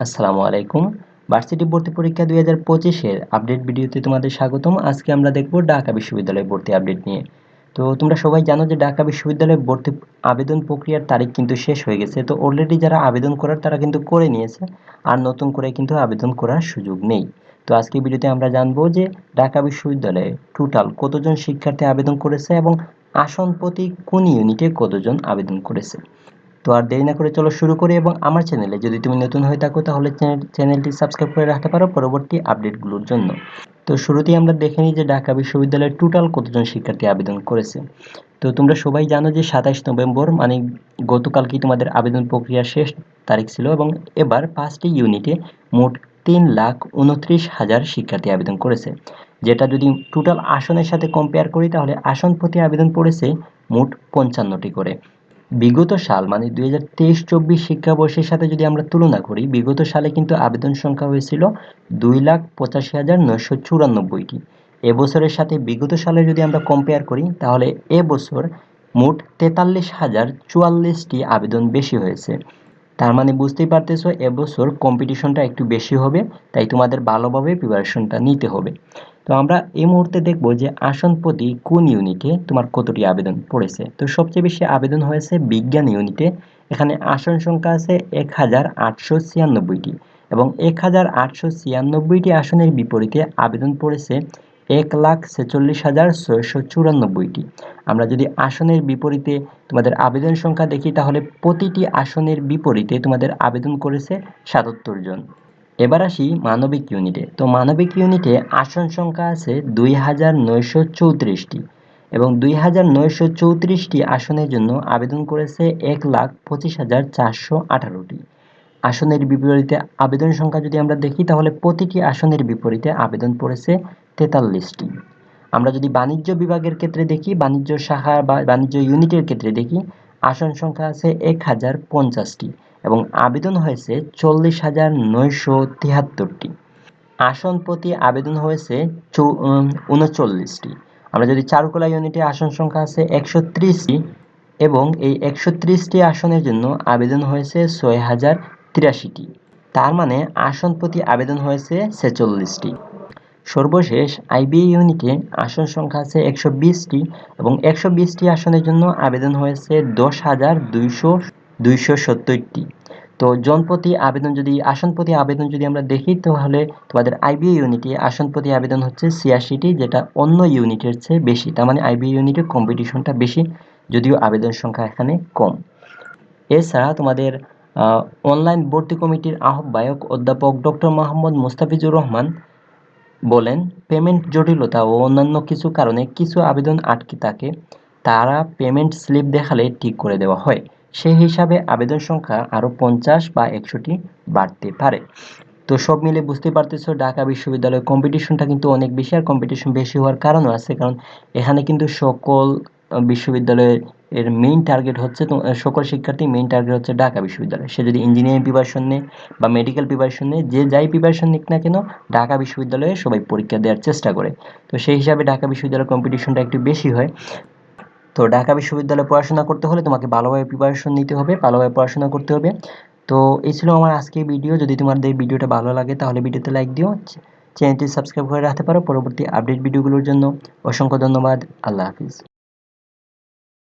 আসসালামু আলাইকুম। ভার্সিটি ভর্তি পরীক্ষা দুই হাজার পঁচিশের আপডেট ভিডিওতে তোমাদের স্বাগতম। আজকে আমরা দেখব ঢাকা বিশ্ববিদ্যালয় ভর্তি আপডেট নিয়ে। তো তোমরা সবাই জানো যে ঢাকা বিশ্ববিদ্যালয়ে ভর্তি আবেদন প্রক্রিয়ার তারিখ কিন্তু শেষ হয়ে গেছে। তো অলরেডি যারা আবেদন করার তারা কিন্তু করে নিয়েছে। আর নতুন করে কিন্তু আবেদন করার সুযোগ নেই। তো আজকে ভিডিওতে আমরা জানব যে ঢাকা বিশ্ববিদ্যালয়ে টোটাল কতজন শিক্ষার্থী আবেদন করেছে এবং আসন প্রতি কোন ইউনিটে কতজন আবেদন করেছে। তো আর দেরি না করে চলো শুরু করি এবং আমার চ্যানেলে যদি তুমি নতুন হয়ে থাকো তাহলে চ্যানেলটি সাবস্ক্রাইব করে রাখতে পারো পরবর্তী আপডেটগুলোর জন্য। তো শুরুতেই আমরা দেখে নিই যে ঢাকা বিশ্ববিদ্যালয়ের টোটাল কতজন শিক্ষার্থী আবেদন করেছে। তো তোমরা সবাই জানো যে সাতাইশ নভেম্বর মানে গতকালকেই তোমাদের আবেদন প্রক্রিয়া শেষ তারিখ ছিল এবং এবার পাঁচটি ইউনিটে মোট তিন লাখ উনত্রিশ হাজার শিক্ষার্থী আবেদন করেছে। যেটা যদি টোটাল আসনের সাথে কম্পেয়ার করি তাহলে আসন প্রতি আবেদন পড়েছে মোট পঞ্চান্নটি করে। বিগত সাল মানে দুই হাজার তেইশ চব্বিশ শিক্ষাবর্ষের সাথে যদি আমরা তুলনা করি, বিগত সালে কিন্তু আবেদন সংখ্যা হয়েছিল দুই লাখ পঁচাশি হাজার নয়শো চুরানব্বইটি। এবছরের সাথে বিগত সালে যদি আমরা কম্পেয়ার করি, তাহলে এবছর মোট তেতাল্লিশ হাজার চুয়াল্লিশটি আবেদন বেশি হয়েছে। তার মানে বুঝতেই পারতেছো, এবছর কম্পিটিশনটা একটু বেশি হবে, তাই তোমাদের ভালোভাবে প্রিপারেশনটা নিতে হবে। তো আমরা এই মুহূর্তে দেখব যে আসন প্রতি কোন ইউনিটে তোমার কতটি আবেদন পড়েছে। তো সবচেয়ে বেশি আবেদন হয়েছে বিজ্ঞান ইউনিটে এখানে আসন সংখ্যা আছে এক হাজার আটশো ছিয়ানব্বইটি এবং এক হাজার আটশো ছিয়ানব্বইটি আসনের বিপরীতে আবেদন পড়েছে এক লাখ ছেচল্লিশ হাজার ছয়শো চুরানব্বইটি। আমরা যদি আসনের বিপরীতে তোমাদের আবেদন সংখ্যা দেখি, তাহলে প্রতিটি আসনের বিপরীতে তোমাদের আবেদন করেছে সাতাত্তর জন। এবার আসি মানবিক ইউনিটে। তো মানবিক ইউনিটে আসন সংখ্যা আছে দুই হাজার নয়শো চৌত্রিশটি এবং দুই হাজার নয়শো চৌত্রিশটি আসনের জন্য আবেদন করেছে এক লাখ পঁচিশ হাজার চারশো আঠারোটি। আসনের বিপরীতে আবেদন সংখ্যা যদি আমরা দেখি, তাহলে প্রতিটি আসনের বিপরীতে আবেদন পড়েছে তেতাল্লিশটি। আমরা যদি বাণিজ্য বিভাগের ক্ষেত্রে দেখি, বাণিজ্য শাখা বা বাণিজ্য ইউনিটের ক্ষেত্রে দেখি, আসন সংখ্যা আছে এক হাজার পঞ্চাশটি এবং আবেদন হয়েছে চল্লিশ হাজার নয়শো তিয়াত্তরটি আসন প্রতি আবেদন হয়েছে উনচল্লিশটি। আমরা যদি চারুকলা ইউনিটে আসন সংখ্যা আছে একশো ত্রিশটি এবং এই একশো ত্রিশটি আসনের জন্য আবেদন হয়েছে ছয় হাজার তিরাশিটি। তার মানে আসন প্রতি আবেদন হয়েছে ছেচল্লিশটি। সর্বশেষ আইবিএ ইউনিটে আসন সংখ্যা আছে একশো বিশটি এবং একশো বিশটি আসনের জন্য আবেদন হয়েছে দশ হাজার দুইশো দুইশো সত্তরটি। তো জনপ্রতি আবেদন যদি, আসন প্রতি আবেদন যদি আমরা দেখি, তাহলে তোমাদের আইবিএ ইউনিটে আসন প্রতি আবেদন হচ্ছে ছিয়াশিটি, যেটা অন্য ইউনিটের চেয়ে বেশি। তার মানে আইবি ইউনিটের কম্পিটিশনটা বেশি, যদিও আবেদন সংখ্যা এখানে কম। এছাড়া তোমাদের অনলাইন ভর্তি কমিটির আহ্বায়ক অধ্যাপক ডক্টর মোহাম্মদ মুস্তাফিজুর রহমান বলেন পেমেন্ট জটিলতা ও অন্যান্য কিছু কারণে কিছু আবেদন আটকে থাকে, তারা পেমেন্ট স্লিপ দেখালে ঠিক করে দেওয়া হয়। সেই হিসাবে আবেদন সংখ্যা আরও পঞ্চাশ বা একশোটি বাড়তে পারে। তো সব মিলে বুঝতে পারতেছো, ঢাকা বিশ্ববিদ্যালয়ের কম্পিটিশনটা কিন্তু অনেক বেশি আর কম্পিটিশন বেশি হওয়ার কারণও আছে, কারণ এখানে কিন্তু সকল বিশ্ববিদ্যালয়ের এর মেইন টার্গেট হচ্ছে সকল শিক্ষার্থী মেইন টার্গেট হচ্ছে ঢাকা বিশ্ববিদ্যালয়। সে যদি ইঞ্জিনিয়ারিং প্রিপারেশন নেয় বা মেডিকেল প্রিপারেশন নেয়, যে যাই প্রিপারেশন নিক না কেন, ঢাকা বিশ্ববিদ্যালয়ে সবাই পরীক্ষা দেওয়ার চেষ্টা করে। তো সেই হিসাবে ঢাকা বিশ্ববিদ্যালয়ের কম্পিটিশনটা একটু বেশি হয়। তো ঢাকা বিশ্ববিদ্যালয়ে পড়াশোনা করতে হলে তোমাকে ভালোভাবে প্রিপারেশন নিতে হবে, ভালোভাবে পড়াশোনা করতে হবে। তো এই ছিল আমার আজকের ভিডিও যদি তোমাদের ভিডিওটা ভালো লাগে, তাহলে ভিডিওতে লাইক দিও। চ্যানেলটি সাবস্ক্রাইব করে রাখতে পারো। পরবর্তী আপডেট ভিডিওগুলোর জন্য অসংখ্য ধন্যবাদ। আল্লাহ হাফিজ।